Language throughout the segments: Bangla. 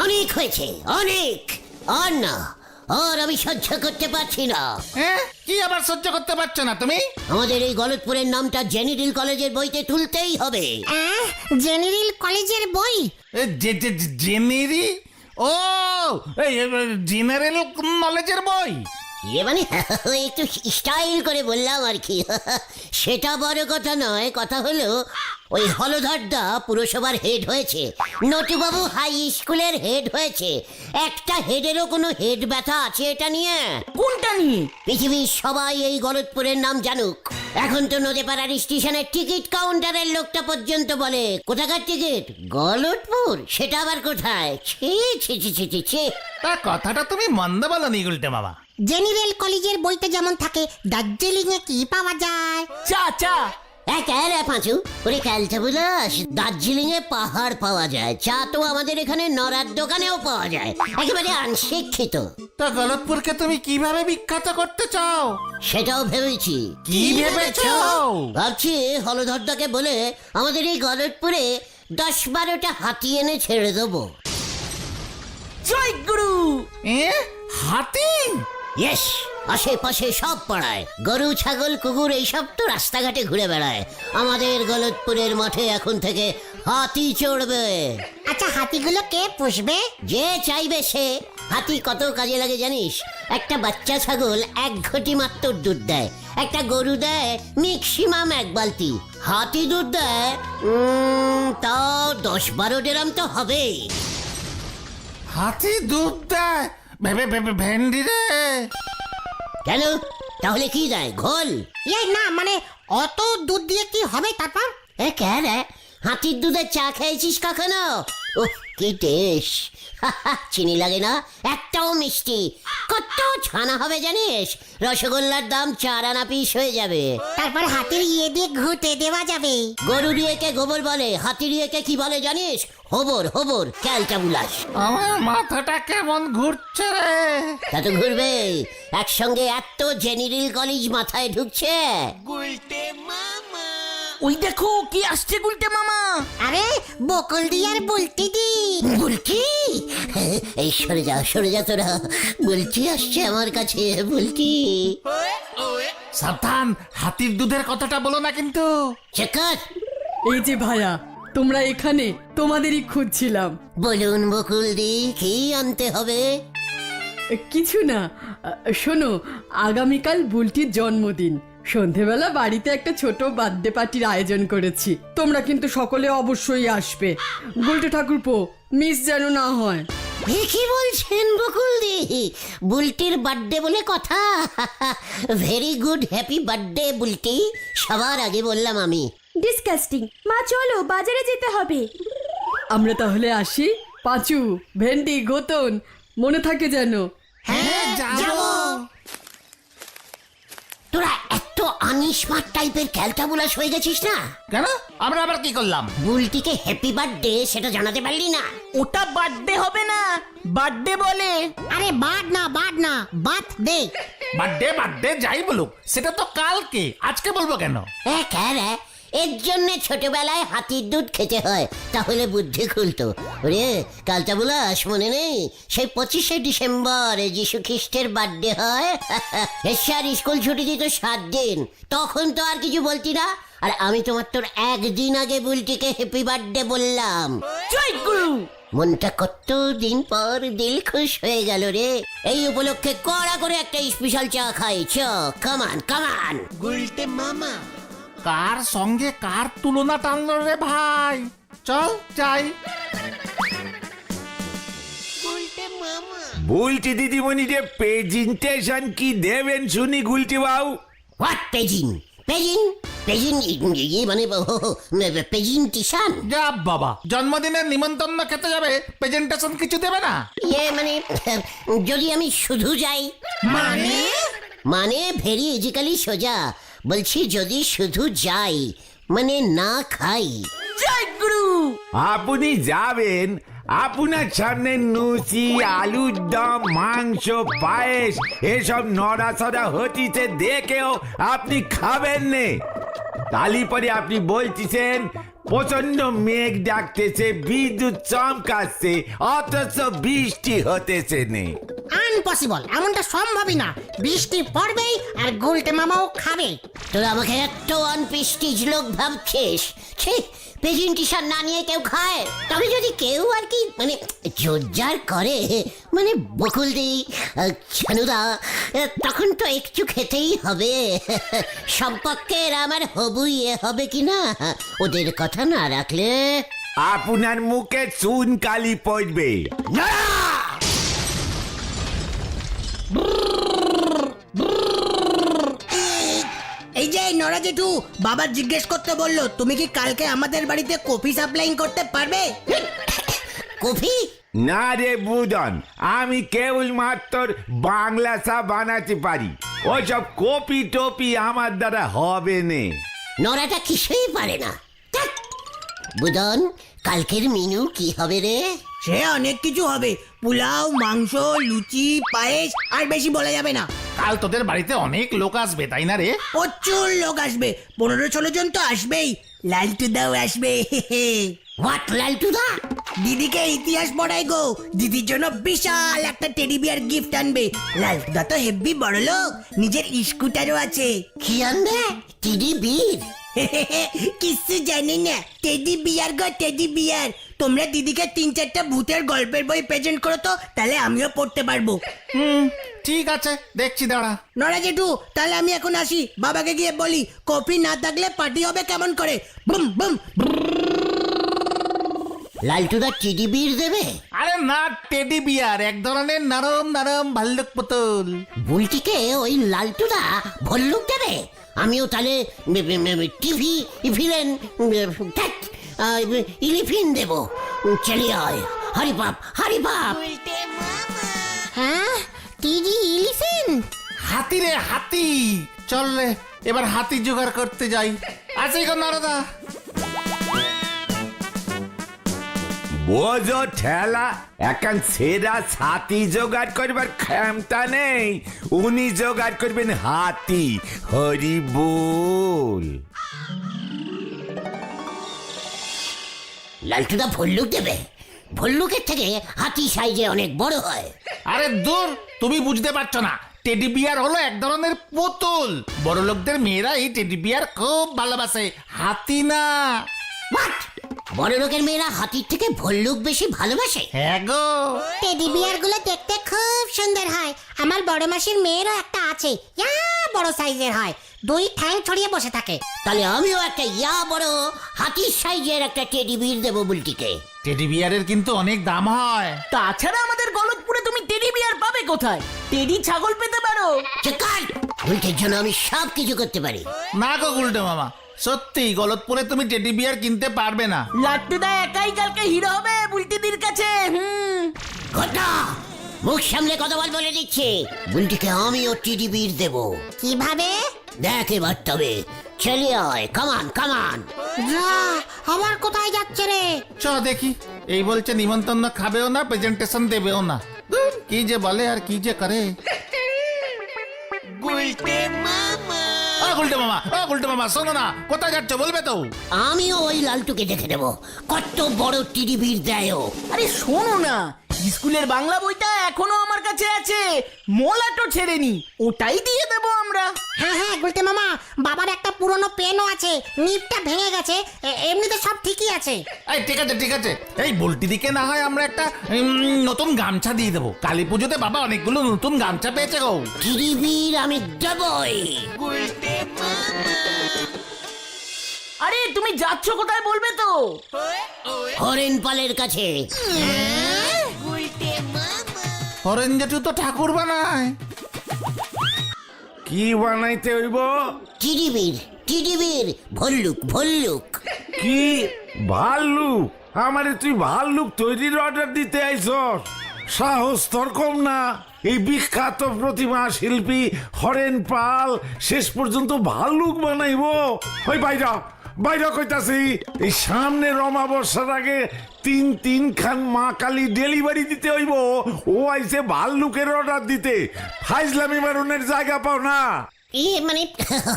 অনেক হয়েছে অনেক। আর না আর আমি সহ্য করতে পারছি না। হ্যাঁ? কি আবার সহ্য করতে পারছ না তুমি? আমাদের এই গলতপুরের নামটা জেনিডিল কলেজের বইতে তুলতেই হবে। আহ, জেনারেল কলেজের বই? এ, জেনেরি? ও এই জেনারেল নলেজের বই। ইয়ে মানে একটু স্টাইল করে বললাম আর কি। সেটা বড় কথা নয় কথা হলো ওই হলধরদা পুরসভার হেড হয়েছে। নটুবাবু হাই স্কুলের হেড হয়েছে। একটা হেডেরও কোনো হেড ব্যথা আছে এটা নিয়ে? কোনটা নিয়ে? পৃথিবীর সবাই এই গলতপুরের নাম জানুক। এখন তো নদীপাড়ার স্টেশনের টিকিট কাউন্টারের লোকটা পর্যন্ত বলে কোথাকার টিকিট গলতপুর? সেটা আবার কোথায়? ছি ছি ছি ছি ছি তা কথাটা তুমি মন্দ বলো নি উল্টে বাবা জেনারেল কলেজের বইতে যেমন থাকে দার্জিলিং এ কি পাওয়া যায়? চা চা। এক রে পাঁচু? ওরে ক্যালটা বুলাস দার্জিলিং এ পাহাড় পাওয়া যায় চা তো আমাদের এখানে নরার দোকানেও পাওয়া যায় একেবারে অনশিক্ষিত তা গলতপুরকে তুমি কীভাবে বিখ্যাত করতে চাও? সেটাও ভেবেছি। কি ভেবেছো? ভাবছি হলধরদাকে বলে আমাদের এই গলতপুরে দশ বারোটা হাতি এনে ছেড়ে দেবো। জয় গুরু এ? হাতি? ইয়েস আশেপাশে সব পাড়ায়। গরু ছাগল কুকুর এইসব তো রাস্তাঘাটে ঘুরে বেড়ায়। আমাদের গলতপুরের মাঠে এখন থেকে হাতি চড়বে। আচ্ছা হাতিগুলো কে পুষবে? যে চাইবে সে। হাতি কত কাজে লাগে জানিস? একটা বাচ্চা ছাগল এক ঘটি মাত্র দুধ দেয়। একটা গরু দেয় ম্যাক্সিমাম এক বালতি। হাতি দুধ দেয় উম, তাও দশ বারো ডেরাম তো হবেই। হাতি দুধ দেয়? ভেবে ভেবে ভেন্ডি রে। কেন? তাহলে কি দেয় ঘোল? এই না মানে অত দুধ দিয়ে কি হবে তারপর? এ কে রে? হাতির দুধের চা খেয়েছিস কখনো? ও কি টেস্ট। চিনি লাগে না? একটাও মিষ্টি। কত ছানা হবে জানিস? রসগোল্লার দাম চার আনা পিস হয়ে যাবে। তারপর হাতির ইয়ে দিয়ে ঘুটে দেওয়া যাবে। গরু রিয়েকে গোবর বলে হাতি রিয়েকে কি বলে জানিস? হবর হবর ক্যালটা বুলাস আমার মাথাটা কেমন ঘুরছে রে? তা তো ঘুরবে। একসঙ্গে এত জেনারেল কলেজ মাথায় ঢুকছে। মামা। ওই দেখো কি আসছে গুলটে মামা? আরে বকুল দি আর বলতে দি। বুলটি এই সরে যা সরে যা তোরা। বুলটি আসছে আমার কাছে বুলটি সাবধান হাতির দুধের কথাটা বলো না কিন্তু। চেকার এই যে ভাইয়া তোমরা এখানে তোমাদেরই খুঁজছিলাম। বলুন বকুলদি কি আনতে হবে? কিছু না। শোনো আগামীকাল বুলটির জন্মদিন। সন্ধেবেলা বাড়িতে একটা ছোট বার্থডে পার্টির আয়োজন করেছি। তোমরা কিন্তু সকলে অবশ্যই আসবে। বুলটে ঠাকুরপো মিস যেন না হয়। কি বলছেন বকুলদি বুলটির বার্থডে বলে কথা। Very good happy birthday Bulti. সবার আগে বললাম আমি। ডিসকাস্টিং মা চলো বাজারে যেতে হবে। আমরা তাহলে আসি? পাঁচু ভেন্ডি গোতন মনে থাকে যেন। হ্যাঁ যাব। তোরা এত আনস্মার্ট টাইপের ক্যালটা বুলাস হয়ে গেছিস না? কেন? আমরা আবার কি করলাম? বুলটিকে হ্যাপি বার্থডে সেটা জানাতে পারলি না। ওটা বার্থডে হবে না। বার্থডে বলে। আরে বাদ না বাদ না বাদ দে। বার্থডে বার্থডে যাই বলুক সেটা তো কালকে। আজকে বলব কেন? এ ক্যারে এর জন্য ছোটবেলায় হাতির দুধ খেতে হয়। তাহলে বুদ্ধি খুলতো। রে কালটা বুলাস মনে নেই? সেই পঁচিশে ডিসেম্বর যিশু খ্রিস্টের বার্থডে হয়। স্যার স্কুল ছুটি দিত সাত দিন। তখন তো আর কিছু বলতি না। আর আমি তোমার তোর একদিন আগে বুলটিকে হ্যাপি বার্থডে বললাম। মনটা কত দিন পর দিল খুশ হয়ে গেল রে। এই উপলক্ষে কড়া করে একটা স্পেশাল চা খাই। চ কামান কামান কার সঙ্গে কার তুলনা টানলো রে ভাই? চল যাই। বলছি দিদিমণি যে প্রেজেন্টেশন কি দেবেন শুনি গুলটি বাবু। হোয়াট পেজিং পেজিং পেজিং ইয়ে মানে প্রেজেন্টেশন যা বাবা জন্মদিনের নিমন্ত্রণ খেতে যাবে প্রেজেন্টেশন কিছু দেবে না? ইয়ে মানে যদি আমি শুধু যাই। মানে? মানে ভেরি ইজিক্যালি সোজা। বলছি যদি শুধু যাই মানে না খাই। জয় গুরু। আপনি যাবেন আপনার সামনে লুচি আলুর দম মাংস পায়েস এসব নড়াচড়া হতিছে দেখেও আপনি খাবেন নে। তালি পরে আপনি বলতেছেন প্রচণ্ড মেঘ ডাকতেছে বিদ্যুৎ চমকাচ্ছে অথচ বৃষ্টি হতেছে নে। আনপসিবল এমনটা সম্ভবই না। বৃষ্টি পড়বেই আর গুলটে মামাও খাবে। তোরা আমাকে এত অনপিস্টিজ লোক ভাবছিস? ছি প্রেজেন্টেশন না নিয়ে কেউ খায়? তবে যদি কেউ আর কি মানে জোরজার করে মানে বকুল দি ছানুদা তখন তো একটু খেতেই হবে। সম্পর্কের আমার হবু ইয়ে হবে কি না? ওদের কথা না রাখলে আপনার মুখে চুন কালি পড়বে এই যে নরা জেঠু বাবা জিজ্ঞেস করতে বলল তুমি কি কালকে আমাদের বাড়িতে কফি সাপ্লাইং করতে পারবে? কফি? না রে বুদন আমি কেবল মাত্র বাংলা চা বানাতে পারি। ওইসব কপি টপি আমার দ্বারা হবে নে। নড়াটা কিছুই পারে না। বুদন কালকের মেনু কি হবে রে? সে অনেক কিছু হবে। পোলাও মাংস লুচি পায়েস আর বেশি বলা যাবে না। কাল তোদের বাড়িতে অনেক লোক আসবে তাই না রে? প্রচুর লোক আসবে। পনেরো ষোলো জন তো আসবেই। লালটু দাও আসবে। হোয়াট লালটুদা? দিদিকে ইতিহাস পড়াই গো। দিদির জন্য বিশাল একটা টেডি বিয়ার গিফট আনবে। লালটুদা তো হেভি বড় লোক। নিজের স্কুটারও আছে। কি আনবে? টিডি বীর কিচ্ছু জানি না। টেডি বিয়ার গো টেডি বিয়ার তোমরা দিদিকে তিন চারটা ভূতের গল্পের বই প্রেজেন্ট করো তো তাহলে আমিও পড়তে পারব। হুম ঠিক আছে দেখছি দাঁড়া। নড়া জেঠু তাহলে আমি এখন আসি। বাবাকে গিয়ে বলি কফি না থাকলে পার্টি হবে কেমন করে? Boom boom. লালটুদা টিডি বীর দেবে? আরে না টেডি বিয়ার এক ধরনের নরম নরম ভাল্লুক পুতুল। বুলটিকে ওই লালটুদা ভল্লুক দেবে? আমিও তাহলে টিভি ইফিলেন ইলিফিন দেব। চলে আয়। হরি বাপ হরি বাপ। হ্যাঁ টিজি ইলিফেন? হাতি রে হাতি। চল রে এবার হাতি জোগাড় করতে যাই। আছে গো নারদা। বোঝো ঠেলা এখন সেরা ছাতি জোগাড় করবার ক্ষমতা নেই। উনি জোগাড় করবেন হাতি হরি বল। লালটুদা ভল্লুক দেবে। ভল্লুকের থেকে হাতি সাইজে অনেক বড় হয়। আরে দূর তুমি বুঝতে পারছ না। টেডি বিয়ার হলো এক ধরনের পুতুল। বড় লোকদের মেয়েরা এই টেডি বিয়ার খুব ভালোবাসে। হাতি না। What? বড় লোকের মেয়েরা হাতির থেকে ভল্লুক বেশি ভালোবাসে। হ্যাঁ গো। টেডি বিয়ারগুলো দেখতে খুব সুন্দর হয়। আমার বড় মাসির মেয়েরও একটা আছে ইয়া বড় সাইজের হয়। দুই ঠ্যাং ছড়িয়ে বসে থাকে। তাহলে আমিও একটা ইয়া বড় হাতির সাইজের একটা টেডি বীর দেবো বুলটিকে। টেডি বিয়ারের কিন্তু অনেক দাম হয়। তাছাড়া আমাদের গলতপুরে তুমি টেডি বিয়ার পাবে কোথায়? টেডি ছাগল পেতে পারো। চিকার বুলটির জন্য আমি সব কিছু করতে পারি। না গো গুলটে মামা। সত্যি গলতপুরে তুমি টেডি বিয়ার কিনতে পারবে না। লাট্টুদা একাই কালকে হিরো হবে বুলটিদির কাছে হুম। ঘটা মুখ সামনে কথা বল বলে দিচ্ছি। বুলটিকে আমিও টেডি বীর দেবো। কীভাবে? দেখ এবার তবে। চলে আয় কামান কামান যা আবার কোথায় যাচ্ছে রে? চ দেখি এই বলছে নিমন্ত্রণ খাবেও না প্রেজেন্টেশন দেবেও না। ধুর, কি যে বলে আর কি যে করে। ও গুলটে মামা ও গুলটে মামা শোনো না কোথায় যাচ্ছ বলবে তো আমিও ওই লালটুকে দেখে দেবো কত বড় টিডিবির দেয় ও। আরে শোনো না স্কুলের বাংলা বইটা এখনও আমার কাছে আছে। মোলাটো ছেড়েনি ওটাই দিয়ে দেবো আমরা। হ্যাঁ হ্যাঁ গুলতে মামা বাবার একটা পুরনো পেনও আছে নিপটা ভেঙে গেছে এ- এমনিতে সব ঠিকই আছে। এই ঠিক আছে ঠিক আছে। এই বলটি দিকে না হয় আমরা একটা উম, নতুন গামছা দিয়ে দেবো। কালী পুজোতে বাবা অনেকগুলো নতুন গামছা পেয়েছে গো। টেডি বীর আমি দেবই। আরে তুমি যাচ্ছ কোথায় বলবে তো? হরেন পালের কাছে। হরেন জেঠু তো ঠাকুর বানায়। কি বানাইতে হইব? টেডি বীর টেডি ভল্লুক ভল্লুক। কি? ভাল্লুক? আমারে তুই ভাল্লুক তৈরির অর্ডার দিতে আইছস। সাহস তোর কম না। এই বিখ্যাত প্রতিমা শিল্পী হরেন পাল শেষ পর্যন্ত ভাল্লুক বানাইব। ওই বাইরা। বাইরা কইতাছি এই সামনে অমাবস্যার আগে তিন তিন খান মা কালী ডেলিভারি দিতে হইব। ও আইছে ভাল্লুকের অর্ডার দিতে। ফাইজলামি মারুনের জায়গা পাও না। ইয়ে মানে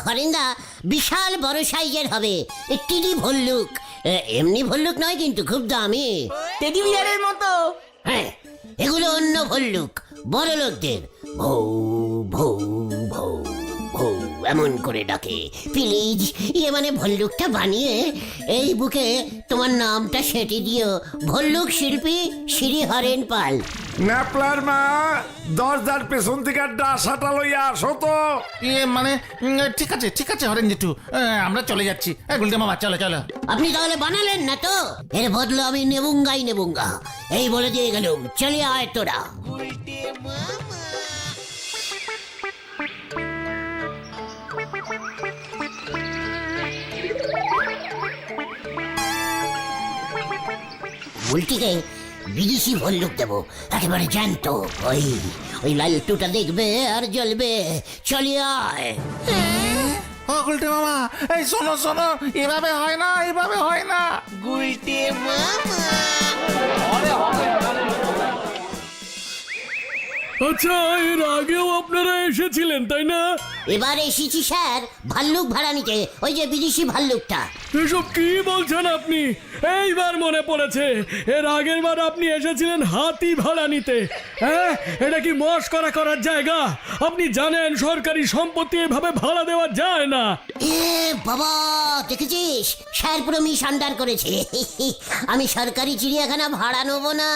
হরেন্দা বিশাল বড় সাইজের হবে। এ টিডি ভল্লুক। এমনি ভল্লুক নয় কিন্তু খুব দামি। টেডি বিয়ারের মতো। হ্যাঁ এগুলো অন্য ভল্লুক বড় লোকদের ভৌ ভৌ। এমন করে ডাকে। প্লিজ ইয়ে মানে ভল্লুকটা বানিয়ে এই বুকে তোমার নামটা সেটি দিও। ভল্লুক শিল্পী শ্রী হরেন পাল। ন্যাপলার মা দরজার পেছন থেকে ডাসাটা লইয়া আসো তো। ইয়ে মানে উম, ঠিক আছে ঠিক আছে হরেন জেঠু। আমরা চলে যাচ্ছি। এ, গুলটে মামা চলো চলো। আপনি তাহলে বানালেন না তো? এর বদলে আমি নেবুঙ্গাই নেবুঙ্গা। এই বলে দিয়ে গেলুম। চলে আয় তোরা। উল্টিকে বিদেশি ভল্লুক দেবো একেবারে জ্যান্ত। ওই ওই লালটুটা দেখবে আর জ্বলবে। চলে আয়। ও গুলটে মামা এই শোনো শোনো এভাবে হয় না এভাবে হয় না। আচ্ছা এর আগেও আপনারা এসেছিলেন তাই না? এবার এসেছি স্যার ভাল্লুক ভাড়া নিতে ওই যে বিদেশি ভাল্লুকটা। এসব কি বলছেন আপনি? এইবার মনে পড়েছে এর আগের বার আপনি এসেছিলেন হাতি ভাড়া নিতে হ্যাঁ এটা কি মশ মস্করা করার জায়গা? আপনি জানেন সরকারি সম্পত্তি এভাবে ভাড়া দেওয়া যায় না। এ বাবা দেখেছিস? স্যার পুরো মিস আন্ডার করেছে। আমি সরকারি চিড়িয়াখানা ভাড়া নেব না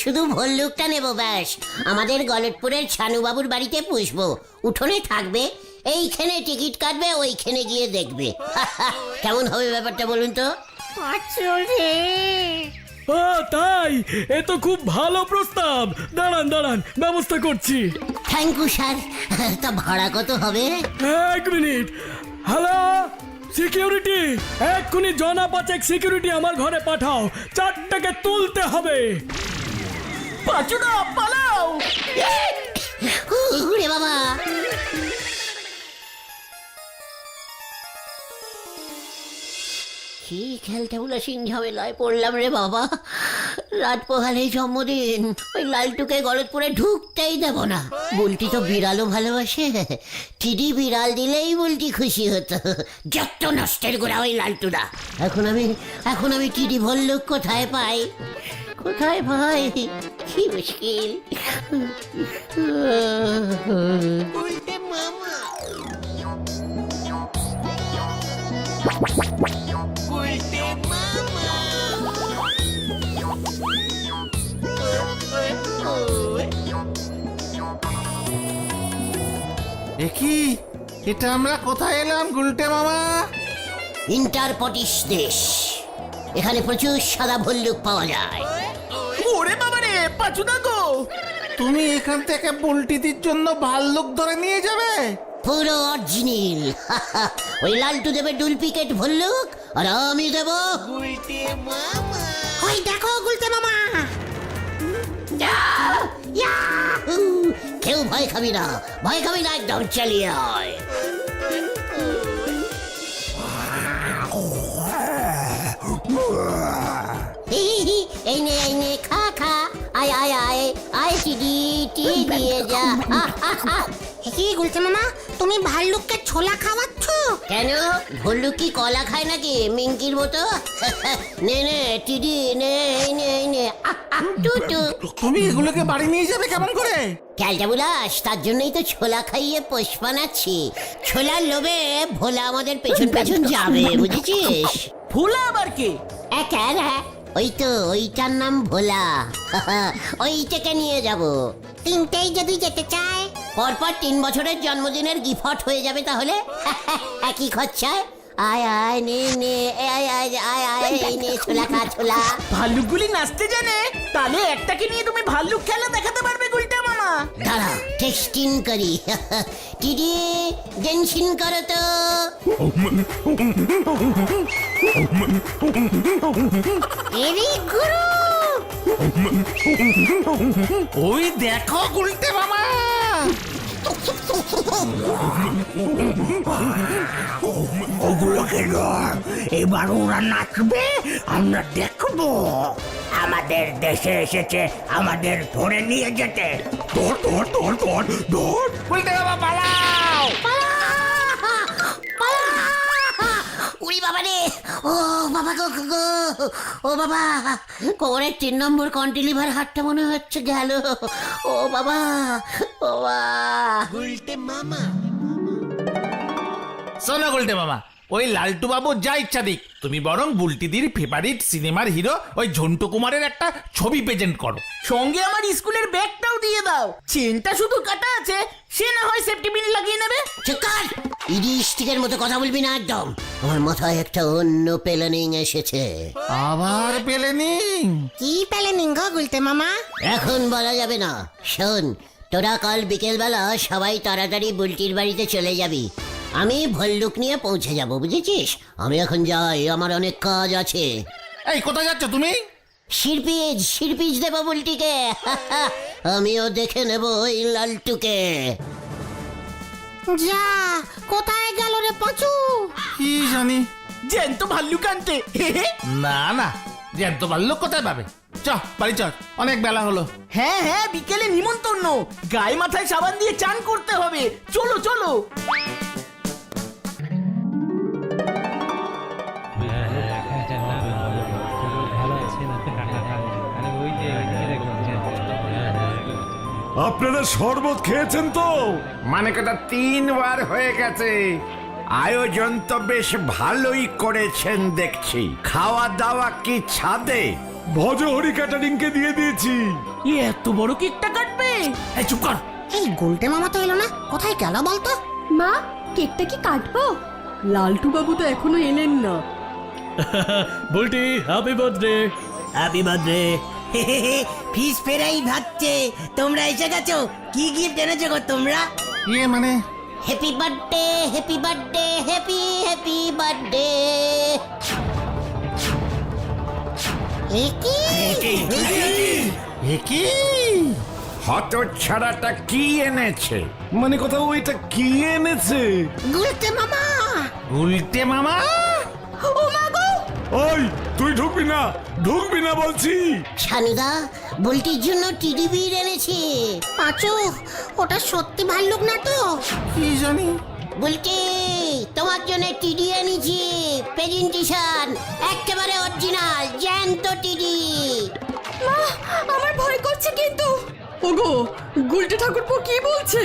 শুধু ভল্লুকটা নেব ব্যাস। আমাদের গলতপুরের ছানুবাবুর বাড়িতে পুষবো। উঠোনে থাকবে এইখানে টিকিট কাটবে ওইখানে গিয়ে দেখবে। কেমন হবে ব্যাপারটা বলুন তো? আ, তাই? এ তো খুব ভালো প্রস্তাব। দাঁড়ান দাঁড়ান ব্যবস্থা করছি। থ্যাংক ইউ স্যার তা ভাড়া কত হবে? এক মিনিট। হ্যালো? সিকিউরিটি এক্ষুনি জনা পাচেক সিকিউরিটি আমার ঘরে পাঠাও। চারটাকে তুলতে হবে। পাচুদা পালাও! উরে বাবা কি খেলতে বলে ঝামেলায় পড়লাম রে বাবা রাত পোহালে জন্মদিন ওই লালটুকে গলতপুরে ঢুকতেই দেব না বুলটি তো বিড়ালও ভালোবাসে টিডি বিড়াল দিলেই বুলটি খুশি হতো যত নষ্টের গোড়া ওই লালটুরা এখন আমি এখন আমি টিডি ভল্লুক কোথায় পাই কোথায় পাই কি মুশকিল? কি এটা আমরা কোথায় এলাম গুলটে মামা? ইন্টারপটিস দেশ। এখানে প্রচুর সাদা ভল্লুক পাওয়া যায়। ওরে বাবা রে পাচুদা গো তুমি এখান থেকে বুলটিদির জন্য ভাল্লুক ধরে নিয়ে যাবে? পুরো অরিজিনাল। ওই লালটু দেবে ডুপ্লিকেট ভল্লুক আর আমি দেব ওই দেখো গুলতে মামা! কেউ ভয় খাবি না ভয় খাবি না একদম চালিয়ে আয়। টিডি দিয়ে যা। কি গুলতে মামা? তুমি ভাল্লুককে ছোলা খাওয়াচ্ছ? কেন? ভল্লুক কি কলা খায় নাকি? মিঙ্কির মতো? নে নে টিডি নে এই নে এই নে। আহ, আহ, টু টু তুমি এগুলোকে বাড়ি নিয়ে যাবে কেমন করে? ক্যালটা বুলাস তার জন্যই তো ছোলা খাইয়ে পোষ বানাচ্ছি। ছোলার লোভে ভোলা আমাদের পেছন পেছন যাবে বুঝেছিস? ভোলা আবার কে? একা। ওই তো ওইটার নাম ভোলা। ওইটাকে নিয়ে যাব। তিনটেই যদি যেতে চায়, পরপর তিন বছরের জন্মদিনের গিফট হয়ে যাবে তাহলে? একই খরচায় আয় আয়, নে নে, আয় আয় আয় আয়, এই নে, ছোলা খা, ছোলা। ভাল্লুকগুলি নাচতে জানে, তাহলে একটাকে নিয়ে তুমি ভাল্লুক খেলা দেখাতে পারবে দাঁড়া টেস্টিং করি। দিদি জেনশিন করো তো। এরি গুরু! ওই দেখো গুলটে মামা। ওগুলোকে এবার ওরা নাচবে আমরা দেখব। আমাদের দেশে এসেছে আমাদের ধরে নিয়ে যেতে। ধর ধর ধর ধর ধর। বলতে বাবা পালাও! উড়ি বাবা রে! ও বাবা গো গো, ও বাবা! তিন নম্বর কন্টিলিভার হাতটা মনে হচ্ছে গেল। ও বাবা ও বাবা! শোনো উল্টে মামা ওই লালটু বাবু যা ইচ্ছা দিক তুমি বরং বুলটিদির ফেভারিট সিনেমার হিরো ওই ঝন্টু কুমারের একটা ছবি প্রেজেন্ট করো। সঙ্গে আমার স্কুলের ব্যাগটাও দিয়ে দাও। চেনটা শুধু কাটা আছে সে না হয় সেফটি পিন লাগিয়ে নেবে। চিকার ইডিস্টিকের মতো কথা বলবি না একদম। আমার মাথায় একটা অন্য প্ল্যানিং এসেছে। আবার পেলেনি কি পেলে নিঙ্গ গুলতে মামা? এখন বলা যাবে না। শোন তোরা কাল বিকেলবেলা সবাই তাড়াতাড়ি বুলটির বাড়িতে চলে যাবি। আমি ভল্লুক নিয়ে পৌঁছে যাব বুঝেছিস? আমি এখন যাই আমার অনেক কাজ আছে। এই কোথায় যাচ্ছ তুমি? শিরপিজ শিরপিজ দেব বুলটিকে। আমিও দেখে নেব ওই লালটুকে। যা কোথায় গেল রে পাঁচু? কি জানি। জ্যান্ত ভাল্লুক আনতে। না না জ্যান্ত পারল কোথায় পাবে? চ বাড়ি চ অনেক বেলা হলো। হ্যাঁ হ্যাঁ বিকেলে নিমন্ত্রণ গায়ে মাথায় সাবান দিয়ে চান করতে হবে। চলো চলো। আপনারা শরবত খেয়েছেন তো? মানে কথা তিনবার হয়ে গেছে। আয়োজন তো বেশ ভালোই করেছেন দেখছি। খাওয়া দাওয়া কি ছাদে? ভজহরি ক্যাটারিং কে দিয়ে দিয়েছি। এ এত বড় কেকটা কাটবে? এই চুপ কর। এই গুলটে মামা তো এলো না। কোথায় গেল বলতো? মা কেকটা কি কাটবো? লালটু বাবু তো এখনও এলেন না। Bolti happy birthday happy birthday ফিস ফেরাই ভাবছে। তোমরা এসে গেছো? কি গিফট এনেছো গো তোমরা? ইয়ে মানে? Happy birthday happy birthday happy happy birthday এ কি হত ছাড়াটা কি এনেছে? মানে কথা ওইটা কি এনেছে? গুলটে মামা। উল্টে মামা? ওই তুই ঢুকবি না ঢুকবি না বলছি। ছানুদা বুলটির জন্য টিডিবি এনেছি। পাঁচু ওটা সত্যি ভাল্লুক না তো? কি জানি? বুলটি তোমার জন্য টিডি এনেছি প্রেজেন্টেশন একেবারে অরিজিনাল জ্যান্ত টিডি। মা আমার ভয় করছে কিন্তু। ওগো গুলটে ঠাকুরপো কি বলছে?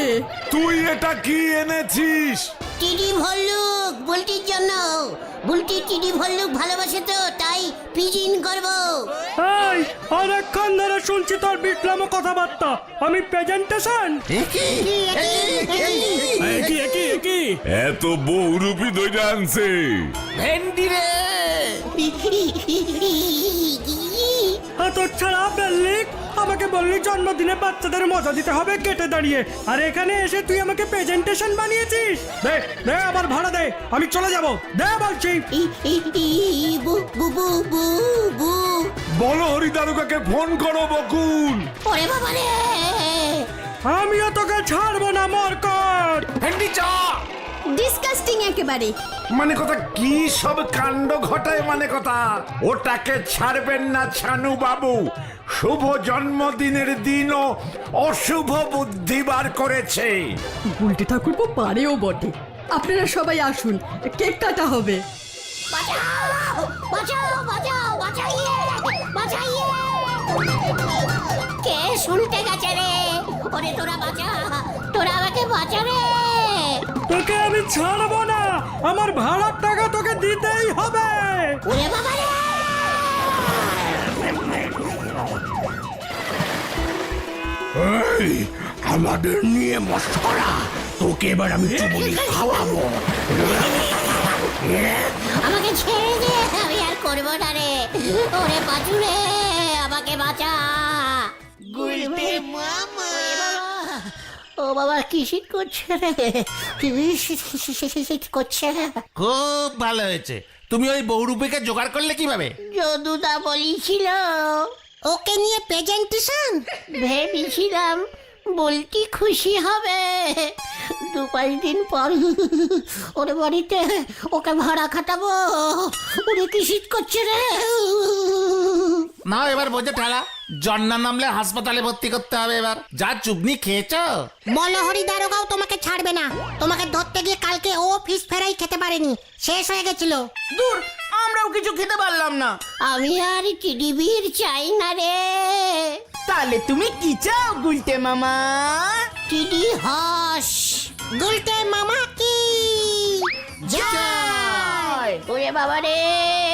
তুই এটা কি এনেছিস? টিডি ভল্লুক বুলটির জন্য। বুলটি টিডি ভল্লুক ভালোবাসে তো তাই পিজিন করব। এই অনেকক্ষণ ধরে শুনছি তোর বিপ্লব কথাবার্তা। আমি প্রেজেন্টেশন? এ কি কি কি? কি এত বহুরূপী দইটা আনছে ভেন্ডি রে। তোর ছাড়া বেল্লিক আমাকে বললি জন্মদিনে বাচ্চাদের মজা দিতে হবে কেটে দাঁড়িয়ে। আর এখানে এসে তুই আমাকে প্রেজেন্টেশন বানিয়েছিস? দে দে আবার ভাড়া দে আমি চলে যাব। দে বলছি। ই- ই- ই- বু বু বু বু বু। বলো হরি দারুকাকে ফোন করো বকুল। ওরে বাবা রে। আমিও তোকে ছাড়বো না মরকট। ভেন্ডি চ ডিসকাস্টিং একেবারে। মানে কথা কি সব কাণ্ড ঘটায় মানে কথা? ওটাকে ছাড়বেন না ছানু বাবু শুভ জন্মদিনের দিনও অশুভ বুদ্ধি বার করেছে। গুলটে ঠাকুরপো পারেও বটে। আপনারা সবাই আসুন কেক কাটা হবে। বাঁচাও বাঁচাও বাঁচাও বাঁচাইয়ে বাঁচাইয়ে। কে শুনতে গেছে রে? ওরে তোরা বাঁচা তোরা আমাকে বাঁচা রে তোকে আমি ছাড়বো না। আমার ভাড়ার টাকা তোকে দিতেই হবে। ওরে বাবা রে! আমাদের নিয়ে মশকরা তোকে এবার আমি চুবুলি খাওয়াবো। আমাকে ছেড়ে দে আমি আর করব না রে। ওরে বাঁচু রে আমাকে বাঁচা। গুলতে মামা। বাবা কি শীত করছে রে? কি শীত করছে? খুব ভালো হয়েছে। তুমি ওই বহুরূপীকে জোগাড় করলে কীভাবে? যদুদা বলেছিল। ওকে নিয়ে প্রেজেন্টেশন? ভেবেছিলাম বলটি খুশি হবে। দু পাঁচ দিন পর ওর বাড়িতে ওকে ভাড়া খাটাবো। ওরে কি শীত করছে রে? নাও এবার বোঝে ঠেলা। জন্না নামলে হাসপাতালে ভর্তি করতে হবে এবার। যা চুবনি খেয়েছো? মলহরি দারোগাও তোমাকে ছাড়বে না। তোমাকে ধরতে গিয়ে কালকে ও ফিস ফেরাই খেতে পারেনি। শেষ হয়ে গেছিল। দূর আমরাও কিছু খেতে পারলাম না। আমি আর টিডিবির চাই না রে। তাহলে তুমি কি চাও গুলটে মামা? টিডি হাস। গুলতে মামা কি? জয়! ওরে বাবা রে